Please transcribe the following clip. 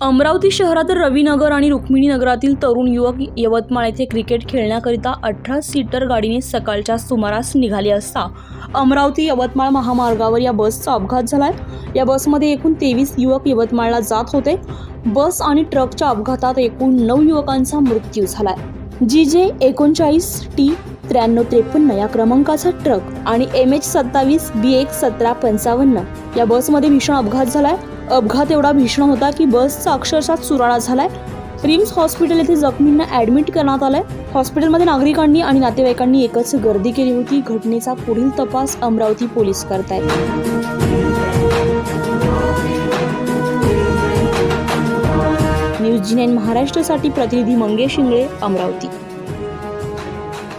अमरावती शहरातील रवीनगर आणि रुक्मिणी नगरातील तरुण युवक यवतमाळ येथे क्रिकेट खेळण्याकरिता अठरा सीटर गाडीने सकाळच्या सुमारास निघाले असता अमरावती यवतमाळ महामार्गावर या बसचा अपघात झालाय. या बसमध्ये एकूण तेवीस युवक यवतमाळला जात होते. बस आणि ट्रकच्या अपघातात एकूण नऊ युवकांचा मृत्यू झालाय. जी जे एकोणचाळीस टी त्र्याण्णव त्रेपन्न या क्रमांकाचा ट्रक आणि एम एच सत्तावीस बी एक सतरा पंचावन्न या बसमध्ये भीषण अपघात झालाय. अपघात एवढा भीषण होता की बसचा अक्षरशः चुराळा झालाय. रिम्स हॉस्पिटल येथे जखमींना ऍडमिट करण्यात आलंय. हॉस्पिटलमध्ये नागरिकांनी आणि नातेवाईकांनी एकच गर्दी केली होती. घटनेचा पुढील तपास अमरावती पोलीस करतायत. न्यूज जी नाईन महाराष्ट्रासाठी प्रतिनिधी मंगेश इंगळे अमरावती.